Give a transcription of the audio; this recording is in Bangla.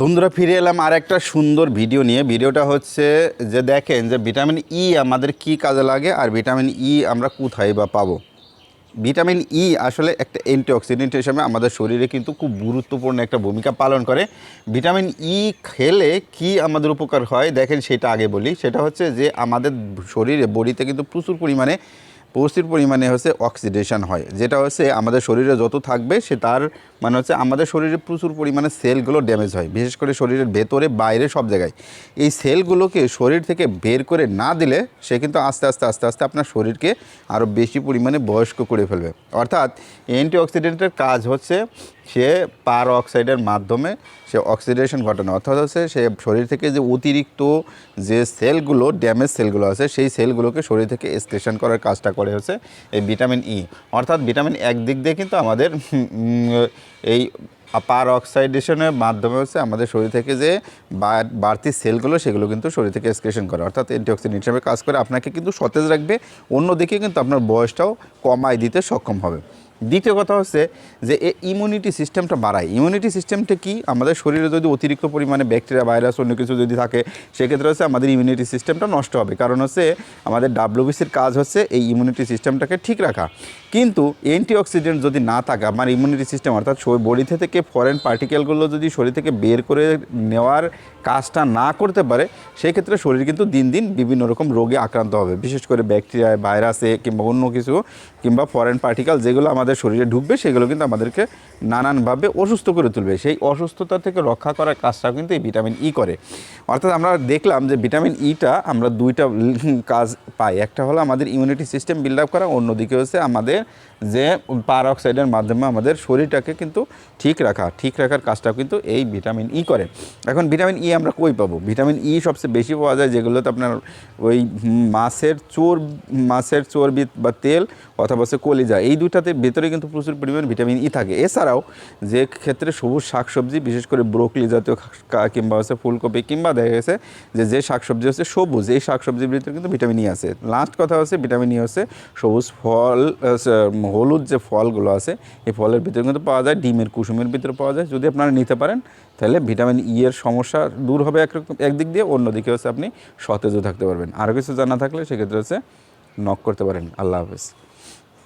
বন্ধুরা, ফিরে এলাম আর একটা সুন্দর ভিডিও নিয়ে। ভিডিওটা হচ্ছে যে দেখেন যে ভিটামিন ই আমাদের কি কাজে লাগে আর ভিটামিন ই আমরা কোথায় বা পাবো। ভিটামিন ই আসলে একটা অ্যান্টিঅক্সিডেন্ট হিসেবে আমাদের শরীরে কিন্তু খুব গুরুত্বপূর্ণ একটা ভূমিকা পালন করে। ভিটামিন ই খেলে কি আমাদের উপকার হয়? দেখেন সেটা আগে বলি। সেটা হচ্ছে যে আমাদের শরীরে বডিতে কিন্তু প্রচুর পরিমাণে প্রচুর পরিমাণে হচ্ছে অক্সিডেশন হয়, যেটা হচ্ছে আমাদের শরীরে যত থাকবে সে তার মানে হচ্ছে আমাদের শরীরে প্রচুর পরিমাণে সেলগুলো ড্যামেজ হয়, বিশেষ করে শরীরের ভেতরে, বাইরে সব জায়গায়। এই সেলগুলোকে শরীর থেকে বের করে না দিলে সে কিন্তু আস্তে আস্তে আস্তে আস্তে আপনার শরীরকে আরও বেশি পরিমাণে বয়স্ক করে ফেলবে। অর্থাৎ অ্যান্টিঅক্সিডেন্টের কাজ হচ্ছে সে পার অক্সাইডের মাধ্যমে সে অক্সিডেশন ঘটানো, অর্থাৎ হচ্ছে সে শরীর থেকে যে অতিরিক্ত যে সেলগুলো ড্যামেজ সেলগুলো আছে, সেই সেলগুলোকে শরীর থেকে স্টেশন করার কাজটা করে হচ্ছে এই ভিটামিন ই। অর্থাৎ ভিটামিন এক দিক দিয়ে কিন্তু আমাদের এই পার অক্সাইডেশনের মাধ্যমে হচ্ছে আমাদের শরীর থেকে যে বাড়তি সেলগুলো, সেগুলো কিন্তু শরীর থেকে এক্সক্রেশন করে। অর্থাৎ অ্যান্টিঅক্সিডেন্ট হিসাবে কাজ করে। আপনাকে কিন্তু সতেজ রাখবে, অন্যদিকে কিন্তু আপনার বয়সটাও কমায় দিতে সক্ষম হবে। দ্বিতীয় কথা হচ্ছে যে এ ইমিউনিটি সিস্টেমটা বাড়ায়। ইমিউনিটি সিস্টেমটা কি? আমাদের শরীরে যদি অতিরিক্ত পরিমাণে ব্যাকটেরিয়া ভাইরাস অন্য কিছু যদি থাকে, সেক্ষেত্রে হচ্ছে আমাদের ইমিউনিটি সিস্টেমটা নষ্ট হবে। কারণ হচ্ছে আমাদের ডাব্লিউবিসির কাজ হচ্ছে এই ইমিউনিটি সিস্টেমটাকে ঠিক রাখা। কিন্তু অ্যান্টিঅক্সিডেন্ট যদি না থাকে আমার ইমিউনিটি সিস্টেম অর্থাৎ বডি থেকে ফরেন পার্টিকেলগুলো যদি শরীর থেকে বের করে নেওয়ার কাজটা না করতে পারে, সেক্ষেত্রে শরীর কিন্তু দিন দিন বিভিন্ন রকম রোগে আক্রান্ত হবে। বিশেষ করে ব্যাকটেরিয়ায় ভাইরাসে কিংবা অন্য কিছু, কিংবা ফরেন পার্টিকেল যেগুলো আমাদের শরীরে ঢুকবে, সেগুলো কিন্তু আমাদেরকে নানানভাবে অসুস্থ করে তুলবে। সেই অসুস্থতা থেকে রক্ষা করার কাজটা কিন্তু এই ভিটামিন ই করে। অর্থাৎ আমরা দেখলাম যে ভিটামিন ইটা আমরা দুইটা কাজ পাই। একটা হলো আমাদের ইমিউনিটি সিস্টেম বিল্ড আপ করা, অন্যদিকে হচ্ছে আমাদের যে পার অক্সাইডের মাধ্যমে আমাদের শরীরটাকে কিন্তু ঠিক রাখা, ঠিক রাখার কাজটাও কিন্তু এই ভিটামিন ই করে। এখন ভিটামিন ই আমরা কই পাবো? ভিটামিন ই সবচেয়ে বেশি পাওয়া যায় যেগুলোতে আপনার ওই মাছের চোর মাছের চর্বি বা তেল অথবা হচ্ছে কলিজা, এই দুটাতে ভেতরে কিন্তু প্রচুর পরিমাণ ভিটামিন ই থাকে। এছাড়াও যে ক্ষেত্রে সবুজ শাকসবজি, বিশেষ করে ব্রোকলি জাতীয় কিংবা হচ্ছে ফুলকপি, কিংবা দেখা গেছে যে যে শাকসবজি হচ্ছে সবুজ, এই শাকসবজির ভিতরে কিন্তু ভিটামিন ই আছে। লাস্ট কথা হচ্ছে ভিটামিন ই হচ্ছে সবুজ ফল হলুদ যে ফলগুলো আছে, এই ফলের ভিতরে কিন্তু পাওয়া যায়, ডিমের কুসুমের ভিতরে পাওয়া যায়। যদি আপনারা নিতে পারেন, তাহলে ভিটামিন ই এর সমস্যা দূর হবে একরকম একদিক দিয়ে, অন্যদিকে হচ্ছে আপনি সতেজও থাকতে পারবেন। আরও কিছু জানা থাকলে সেক্ষেত্রে হচ্ছে নক করতে পারেন। আল্লাহ হাফেজ।